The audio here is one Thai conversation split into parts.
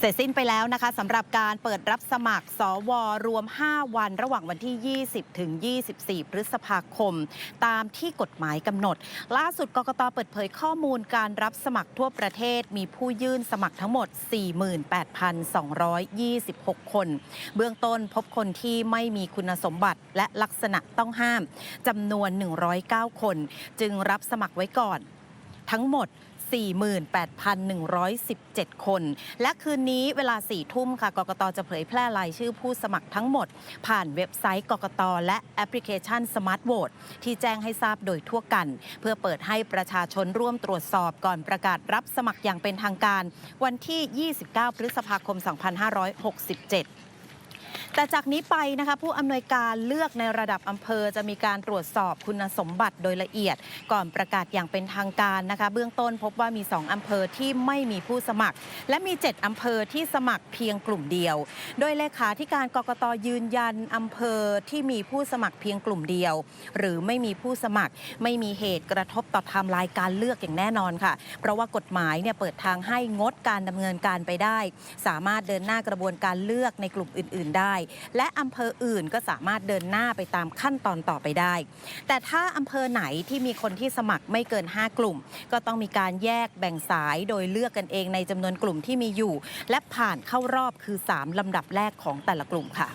เสร็จสิ้นไปแล้วนะคะสำหรับการเปิดรับสมัครสวรวม 5 วันระหว่างวันที่ 20 ถึง 24 พฤษภาคม ตามที่กฎหมายกำหนด ล่าสุดกกตเปิดเผยข้อมูลการรับสมัครทั่วประเทศมีผู้ยื่นสมัครทั้งหมด 48,226 คน เบื้องต้นพบคนที่ไม่มีคุณสมบัติและลักษณะต้องห้ามจำนวน 109 คน จึงรับสมัครไว้ก่อน ทั้งหมด 48,117 คน และคืนนี้เวลา 4 ทุ่มค่ะ กกตจะเผยแพร่รายชื่อผู้สมัครทั้งหมด ผ่านเว็บไซต์กกตและแอปพลิเคชัน Smart Vote ที่แจ้งให้ทราบโดยทั่วกัน เพื่อเปิดให้ประชาชนร่วมตรวจสอบก่อนประกาศรับสมัครอย่างเป็นทางการ วันที่ 29 พฤษภาคม 2567แต่จากนี้ไปนะคะผู้อำนวยการเลือกในระดับอำเภอจะมีการตรวจสอบคุณสมบัติโดยละเอียด ก่อนประกาศอย่างเป็นทางการนะคะ เบื้องต้นพบว่ามี 2อำเภอที่ไม่มีผู้สมัคร และมี 7อำเภอที่สมัครเพียงกลุ่มเดียว โดยเลขาธิการกกตยืนยันอำเภอที่มีผู้สมัครเพียงกลุ่มเดียว หรือไม่มีผู้สมัคร ไม่มีเหตุกระทบต่อไทม์ไลน์การเลือกอย่างแน่นอนค่ะ เพราะว่ากฎหมายเนี่ยเปิดทางให้งดการดำเนินการไปได้ สามารถเดินหน้ากระบวนการเลือกในกลุ่มอื่น ๆ ได้และอำเภออื่นก็สามารถเดินหน้าไปตามขั้นตอนต่อไปได้ แต่ถ้าอำเภอไหนที่มีคนที่สมัครไม่เกิน 5 กลุ่ม ก็ต้องมีการแยกแบ่งสายโดยเลือกกันเองในจำนวนกลุ่มที่มีอยู่ และผ่านเข้ารอบคือ 3ลำดับแรกของแต่ละกลุ่มค่ะ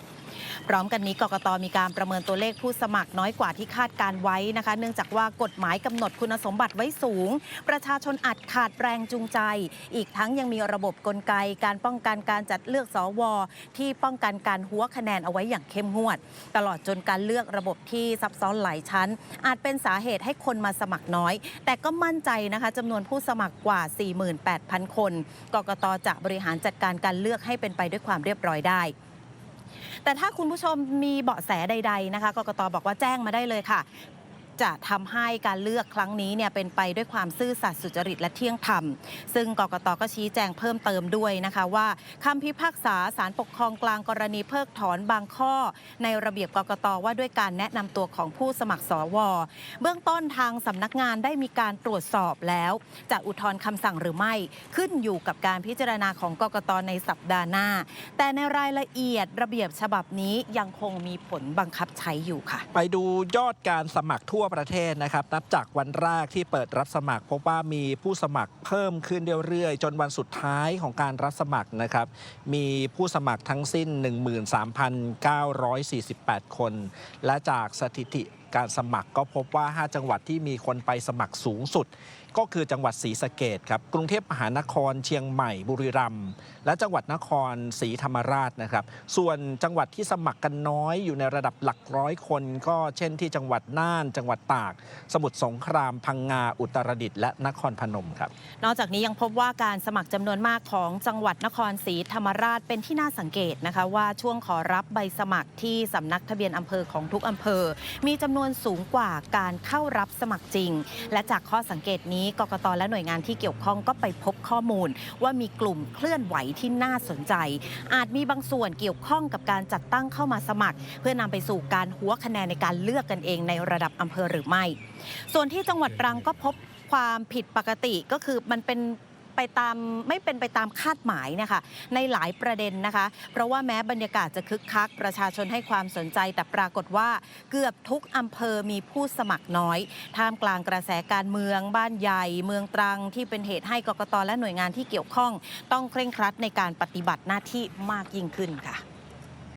พร้อมกันนี้กกตมีการประเมินตัวเลขผู้สมัครน้อยกว่าที่คาดการไว้นะคะ เนื่องจากว่ากฎหมายกำหนดคุณสมบัติไว้สูง ประชาชนอาจขาดแรงจูงใจ อีกทั้งยังมีระบบกลไกการป้องกันการจัดเลือกสวที่ป้องกันการหัวคะแนนเอาไว้อย่างเข้มงวด ตลอดจนการเลือกระบบที่ซับซ้อนหลายชั้น อาจเป็นสาเหตุให้คนมาสมัครน้อย แต่ก็มั่นใจนะคะจำนวนผู้สมัครกว่า 48,000 คน กกตจะบริหารจัดการการเลือกให้เป็นไปด้วยความเรียบร้อยได้ แต่ถ้าคุณผู้ชมมีเบาะแสใดๆนะคะกกตบอกว่าแจ้งมาได้เลยค่ะ จะทำให้การเลือกครั้งนี้เนี่ยเป็นไปด้วยความซื่อสัตย์สุจริตและเที่ยงธรรม ซึ่งกกตก็ชี้แจงเพิ่มเติมด้วยนะคะว่าคำพิพากษาสารปกครองกลางกรณีเพิกถอนบางข้อ ในระเบียบกกตว่าด้วยการแนะนำตัวของผู้สมัครสว เบื้องต้นทางสำนักงานได้มีการตรวจสอบแล้ว จะอุทธรณ์คำสั่งหรือไม่ขึ้นอยู่กับการพิจารณาของกกตในสัปดาห์หน้า แต่ในรายละเอียดระเบียบฉบับนี้ยังคงมีผลบังคับใช้อยู่ค่ะ ไปดูยอดการสมัครทั่วประเทศนะครับนับจากวันแรกที่เปิดรับสมัคร พบว่ามีผู้สมัครเพิ่มขึ้นเรื่อยๆ จนวันสุดท้ายของการรับสมัครนะครับมีผู้สมัครทั้งสิ้น 13,948 คน และจากสถิติ การสมัครก็พบว่า 5 จังหวัดที่มีคนไปสมัครสูงสุด ก็คือจังหวัดศรีสะเกดครับ กรุงเทพมหานครเชียงใหม่บุรีรัมย์และจังหวัดนครศรีธรรมราชนะครับ ส่วนจังหวัดที่สมัครกันน้อยอยู่ในระดับหลักร้อยคน ก็เช่นที่จังหวัดน่าน จังหวัดตาก สมุทรสงคราม พังงาอุตรดิตถ์และนครพนมครับ นอกจากนี้ยังพบว่าการสมัครจำนวนมากของจังหวัดนครศรีธรรมราชเป็นที่น่าสังเกตนะคะว่าช่วงขอรับใบสมัครที่สำนักทะเบียนอำเภอของทุกอำเภอ มีจำนวนสูงกว่าการเข้ารับสมัครจริง และจากข้อสังเกตนี้กกตและหน่วยงานที่เกี่ยวข้องก็ไปพบข้อมูล ว่ามีกลุ่มเคลื่อนไหวที่น่าสนใจ อาจมีบางส่วนเกี่ยวข้องกับการจัดตั้งเข้ามาสมัคร เพื่อนำไปสู่การหัวคะแนนในการเลือกกันเองในระดับอำเภอหรือไม่ ส่วนที่จังหวัดตรังก็พบความผิดปกติก็คือมันเป็น ไปตามไม่เป็นไปตามคาดหมายนะคะในหลายประเด็นนะคะ เพราะว่าแม้บรรยากาศจะคึกคัก ประชาชนให้ความสนใจ แต่ปรากฏว่าเกือบทุกอำเภอมีผู้สมัครน้อย ท่ามกลางกระแสการเมือง บ้านใหญ่ เมืองตรังที่เป็นเหตุให้กกตและหน่วยงานที่เกี่ยวข้อง ต้องเคร่งครัดในการปฏิบัติหน้าที่มากยิ่งขึ้นค่ะ